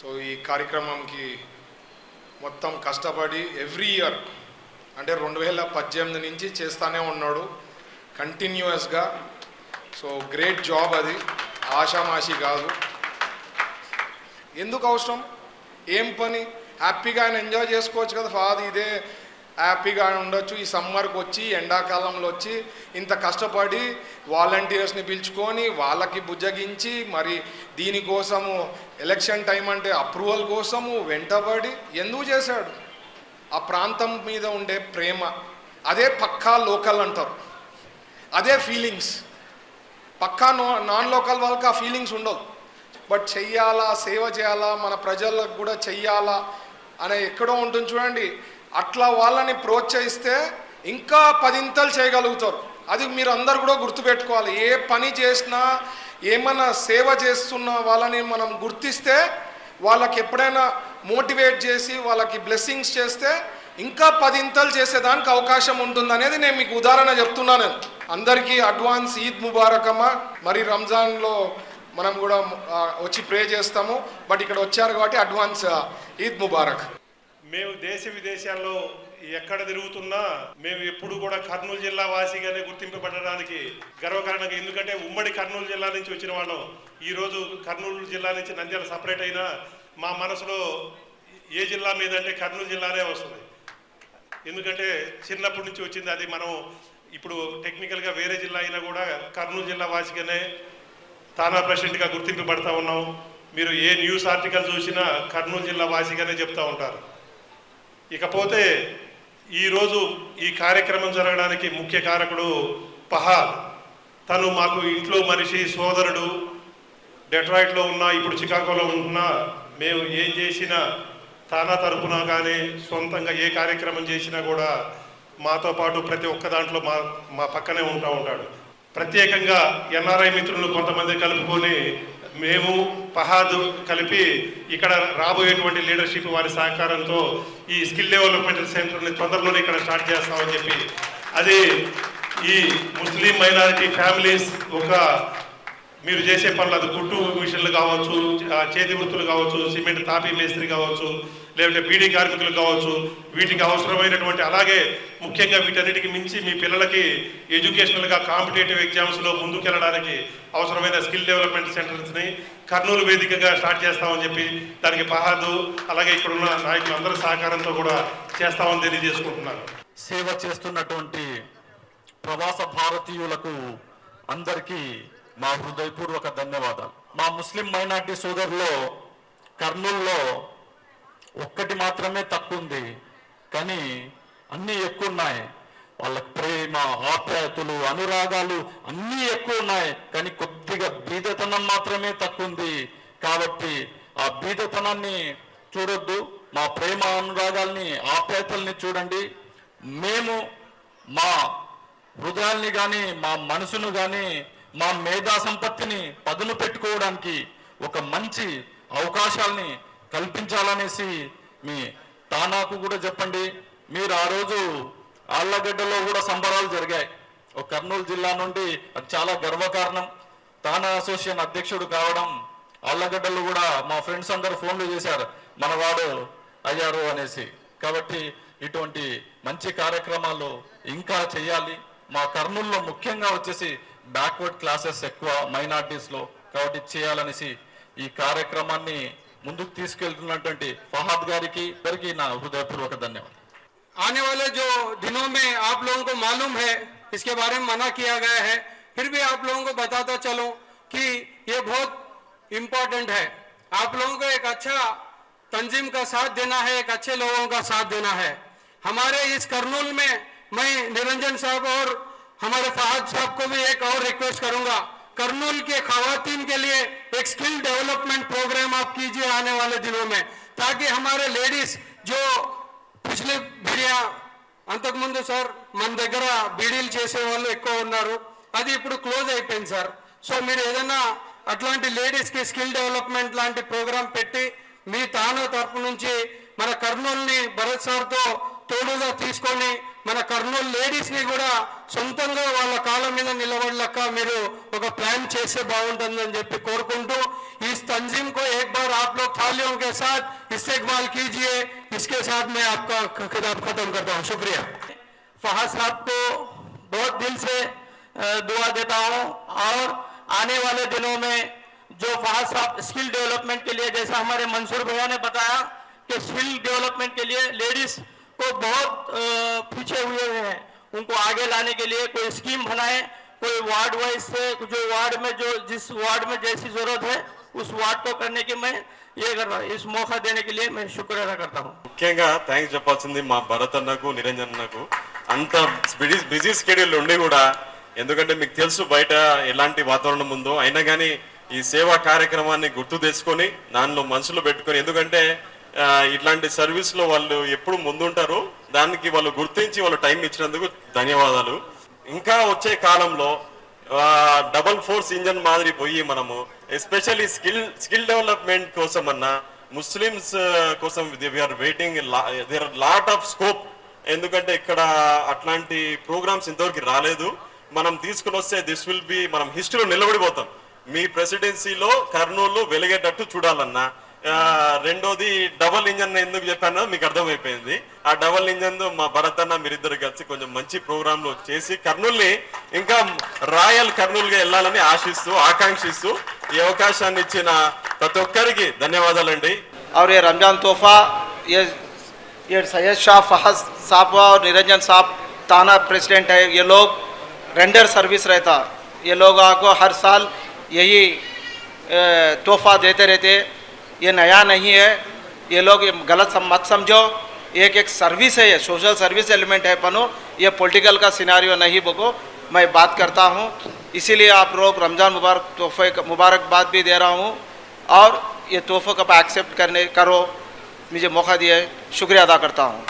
So ఈ కార్యక్రమంకి మొత్తం కష్టపడి ఎవ్రీ ఇయర్ అంటే రెండు వేల పద్దెనిమిది నుంచి చేస్తానే ఉన్నాడు కంటిన్యూస్గా సో గ్రేట్ జాబ్ అది ఆషామాషి కాదు. ఎందుకు అవసరం? ఏం పని? హ్యాపీగా ఆయన ఎంజాయ్ చేసుకోవచ్చు కదా ఫాదర్ ఇదే హ్యాపీగా ఉండొచ్చు ఈ సమ్మర్కి వచ్చి ఎండాకాలంలో వచ్చి ఇంత కష్టపడి వాలంటీర్స్ని పిలుచుకొని వాళ్ళకి బుజ్జగించి మరి దీనికోసము ఎలక్షన్ టైం అంటే అప్రూవల్ కోసము వెంటబడి ఎందుకు చేశాడు? ఆ ప్రాంతం మీద ఉండే ప్రేమ అదే పక్కా లోకల్ అంటారు. అదే ఫీలింగ్స్. పక్కా నో నాన్ లోకల్ వాళ్ళకి ఆ ఫీలింగ్స్ ఉండవు. బట్ చెయ్యాలా సేవ చేయాలా మన ప్రజలకు కూడా చెయ్యాలా అనే ఎక్కడో ఉంటుంది చూడండి. అట్లా వాళ్ళని ప్రోత్సహిస్తే ఇంకా పదింతలు చేయగలుగుతారు. అది మీరు అందరు కూడా గుర్తుపెట్టుకోవాలి. ఏ పని చేసినా ఏమన్నా సేవ చేస్తున్న వాళ్ళని మనం గుర్తిస్తే వాళ్ళకి ఎప్పుడైనా మోటివేట్ చేసి వాళ్ళకి బ్లెస్సింగ్స్ చేస్తే ఇంకా పదింతలు చేసేదానికి అవకాశం ఉంటుంది అనేది నేను మీకు ఉదాహరణ చెప్తున్నాను అందరికీ అడ్వాన్స్ ఈద్ ముబారకమ్మ మరి రంజాన్లో మనం కూడా వచ్చి ప్రే చేస్తాము. బట్ ఇక్కడ వచ్చారు కాబట్టి అడ్వాన్స్ ఈద్ ముబారక్. మేము దేశ విదేశాల్లో ఎక్కడ తిరుగుతున్నా మేము ఎప్పుడు కూడా కర్నూలు జిల్లా వాసిగానే గుర్తింపబడడానికి గర్వకారణంగా ఎందుకంటే ఉమ్మడి కర్నూలు జిల్లా నుంచి వచ్చిన వాళ్ళం. ఈరోజు కర్నూలు జిల్లా నుంచి నంద్యాల సపరేట్ అయినా మా మనసులో ఏ జిల్లా మీద అంటే కర్నూలు జిల్లానే వస్తుంది. ఎందుకంటే చిన్నప్పటి నుంచి వచ్చింది అది మనం ఇప్పుడు టెక్నికల్గా వేరే జిల్లా అయినా కూడా కర్నూలు జిల్లా వాసిగానే తానా ప్రెసిడెంట్గా గుర్తింపబడతా ఉన్నాం. మీరు ఏ న్యూస్ ఆర్టికల్ చూసినా కర్నూలు జిల్లా వాసిగానే చెప్తా ఉంటారు. ఇకపోతే ఈరోజు ఈ కార్యక్రమం జరగడానికి ముఖ్య కారకుడు పహాల్ తను మాకు ఇంట్లో మనిషి సోదరుడు డెట్రాయిట్లో ఉన్న ఇప్పుడు చికాగోలో ఉంటున్నా మేము ఏం చేసినా తానా తరపున కానీ సొంతంగా ఏ కార్యక్రమం చేసినా కూడా మాతో పాటు ప్రతి ఒక్క దాంట్లో మా మా పక్కనే ఉంటా ఉంటాడు. ప్రత్యేకంగా ఎన్ఆర్ఐ మిత్రులు కొంతమంది కలుపుకొని మేము పహాద్ కలిపి ఇక్కడ రాబోయేటువంటి లీడర్షిప్ వారి సహకారంతో ఈ స్కిల్ డెవలప్మెంట్ సెంటర్ని తొందరలోనే ఇక్కడ స్టార్ట్ చేస్తామని చెప్పి. అది ఈ ముస్లిం మైనారిటీ ఫ్యామిలీస్ ఒక మీరు చేసే పనులు అది కుట్టు మిషన్లు కావచ్చు చేతి వృత్తులు కావచ్చు సిమెంట్ తాపీ మేస్త్రి కావచ్చు లేదంటే బీడీ కార్మికులు కావచ్చు వీటికి అవసరమైనటువంటి అలాగే ముఖ్యంగా వీటన్నిటికి మించి మీ పిల్లలకి ఎడ్యుకేషనల్గా కాంపిటేటివ్ ఎగ్జామ్స్లో ముందుకెళ్ళడానికి అవసరమైన స్కిల్ డెవలప్మెంట్ సెంటర్స్ని కర్నూలు వేదికగా స్టార్ట్ చేస్తామని చెప్పి దానికి పహాదు అలాగే ఇక్కడున్న నాయకులందరి సహకారంతో కూడా చేస్తామని తెలియజేసుకుంటున్నాను. సేవ చేస్తున్నటువంటి ప్రవాస భారతీయులకు అందరికీ మా హృదయపూర్వక ధన్యవాదాలు. మా ముస్లిం మైనార్టీ సోదరులో కర్నూలులో ఒక్కటి మాత్రమే తప్పు ఉంది కానీ అన్నీ ఎక్కువ ఉన్నాయి వాళ్ళకి ప్రేమ ఆప్యాయతలు అనురాగాలు అన్నీ ఎక్కువ ఉన్నాయి కానీ కొద్దిగా బీదతనం మాత్రమే తక్కువ ఉంది కాబట్టి ఆ బీదతనాన్ని చూడొద్దు. మా ప్రేమ అనురాగాల్ని ఆప్యాయతల్ని చూడండి. మేము మా హృదయాల్ని కానీ మా మనసును కానీ మా మేధా సంపత్తిని పదును పెట్టుకోవడానికి ఒక మంచి అవకాశాల్ని కల్పించాలనేసి మీ తానాకు కూడా చెప్పండి. మీరు ఆ రోజు ఆళ్ళగడ్డలో కూడా సంబరాలు జరిగాయి. ఒక కర్నూలు జిల్లా నుండి అది చాలా గర్వకారణం. తానా అసోసియేషన్ అధ్యక్షుడు కావడం ఆళ్ళగడ్డలో కూడా మా ఫ్రెండ్స్ అందరు ఫోన్లు చేశారు. మనవాడు అయ్యారు అనేసి. కాబట్టి ఇటువంటి మంచి కార్యక్రమాలు ఇంకా చేయాలి. మా కర్నూలులో ముఖ్యంగా వచ్చేసి బ్యాక్వర్డ్ క్లాసెస్ ఎక్కువ మైనార్టీస్లో. కాబట్టి చేయాలనేసి ఈ కార్యక్రమాన్ని ముందుకు తీసుకెళ్తున్నటువంటి ఫహాద్ గారికి ఇద్దరికి నా హృదయపూర్వక ధన్యవాదాలు आने वाले जो दिनों में आप लोगों को मालूम है इसके बारे में मना किया गया है फिर भी आप लोगों को बताता चलूं कि ये बहुत इम्पोर्टेंट है आप लोगों को एक अच्छा तंजीम का साथ देना है एक अच्छे लोगों का साथ देना है हमारे इस करनूल में मैं निरंजन साहब और हमारे फहद साहब को भी एक और रिक्वेस्ट करूंगा करनूल के खातन के लिए एक स्किल डेवलपमेंट प्रोग्राम आप कीजिए आने वाले दिनों में ताकि हमारे लेडीज जो పిచ్చిలి బిడియా అంతకుముందు సార్ మన దగ్గర బీడీలు చేసే వాళ్ళు ఎక్కువ ఉన్నారు. అది ఇప్పుడు క్లోజ్ అయిపోయింది సార్. సో మీరు ఏదైనా అట్లాంటి లేడీస్కి స్కిల్ డెవలప్మెంట్ లాంటి ప్రోగ్రాం పెట్టి మీ తాను తరపు నుంచి మన కర్నూల్ని భరత్ సార్తో తోడుగా తీసుకొని మన కర్నూలు లేడీస్ని కూడా సొంతంగా వాళ్ళ కాళ్ళ మీద నిలబడలేక మీరు ఒక ప్లాన్ చేస్తే బాగుంటుందని చెప్పి కోరుకుంటూ इस तंजीम को एक बार आप लोग थालियों के साथ इस्तेकबाल कीजिए इसके साथ मैं आपका ख- खिताब खत्म करता हूँ शुक्रिया फहद साहब को बहुत दिल से अ, दुआ देता हूं और आने वाले दिनों में जो फहद साहब स्किल डेवलपमेंट के लिए जैसा हमारे मंसूर भैया ने बताया कि स्किल डेवलपमेंट के लिए लेडीज को बहुत अ, पीछे हुए हैं उनको आगे लाने के लिए कोई स्कीम बनाए कोई वार्ड वाइज से जो वार्ड में जो जिस वार्ड में जैसी जरूरत है उस वार्ड को करने की मैं ये कर रहा हूँ इस मौका देने के लिए मैं शुक्र अदा करता हूँ ముఖ్యంగా థ్యాంక్స్ చెప్పాల్సింది మా భరత్ అన్నకు నిరంజన్ అన్నకు అంత బిజీ బిజీ స్కెడ్యూల్ ఉండి కూడా ఎందుకంటే మీకు తెలుసు బయట ఎలాంటి వాతావరణం ఉందో అయినా కానీ ఈ సేవా కార్యక్రమాన్ని గుర్తు తెచ్చుకొని దానిలో మనసులో పెట్టుకొని ఎందుకంటే ఆ, ఇట్లాంటి సర్వీస్లో వాళ్ళు ఎప్పుడు ముందుంటారు. దానికి వాళ్ళు గుర్తించి వాళ్ళు టైం ఇచ్చినందుకు ధన్యవాదాలు. ఇంకా వచ్చే కాలంలో డబల్ ఫోర్స్ ఇంజన్ మాదిరి పోయి మనము ఎస్పెషల్లీ స్కిల్ స్కిల్ డెవలప్మెంట్ కోసం అన్నా ముస్లిమ్స్ కోసం we are waiting there lot of scope ఎందుకంటే ఇక్కడ అట్లాంటి ప్రోగ్రామ్స్ ఇంతవరకు రాలేదు. మనం తీసుకుని వస్తే దిస్ విల్ బి మనం హిస్టరీలో నిలబడిపోతాం. మీ ప్రెసిడెన్సీలో కర్నూలు వెలిగేటట్టు చూడాలన్నా రెండోది డబల్ ఇంజన్ ఎందుకు చెప్పానో మీకు అర్థమైపోయింది ఆ డబల్ ఇంజన్ మా భరత్ అన్న మీరిద్దరు కలిసి కొంచెం మంచి ప్రోగ్రాంలు చేసి కర్నూల్ని ఇంకా రాయల్ కర్నూలుగా వెళ్ళాలని ఆశిస్తూ ఆకాంక్షిస్తూ ఈ అవకాశాన్ని ఇచ్చిన ప్రతి ఒక్కరికి ధన్యవాదాలండి और ये रमजान तोहफा ये ये सैयद शाह फहद साहब और निरंजन साहब ताना प्रेसिडेंट है ये लोग रेंडर सर्विस रहता ये लोग आपको हर साल यही अ, तोहफा देते रहते ये नया नहीं है। ये लोग ये गलत सम, मत समझो। एक एक सर्विस है ये सोशल सर्विस एलिमेंट है पनो। ये पॉलिटिकल का सिनारियो नहीं बोको मैं बात करता हूँ। इसीलिए आप लोग रमज़ान मुबारक तोहफे मुबारकबाद भी दे रहा हूँ। और ये तोहफ़ा का एक्सेप्ट करने करो। मुझे मौका दिया है। शुक्रिया अदा करता हूँ।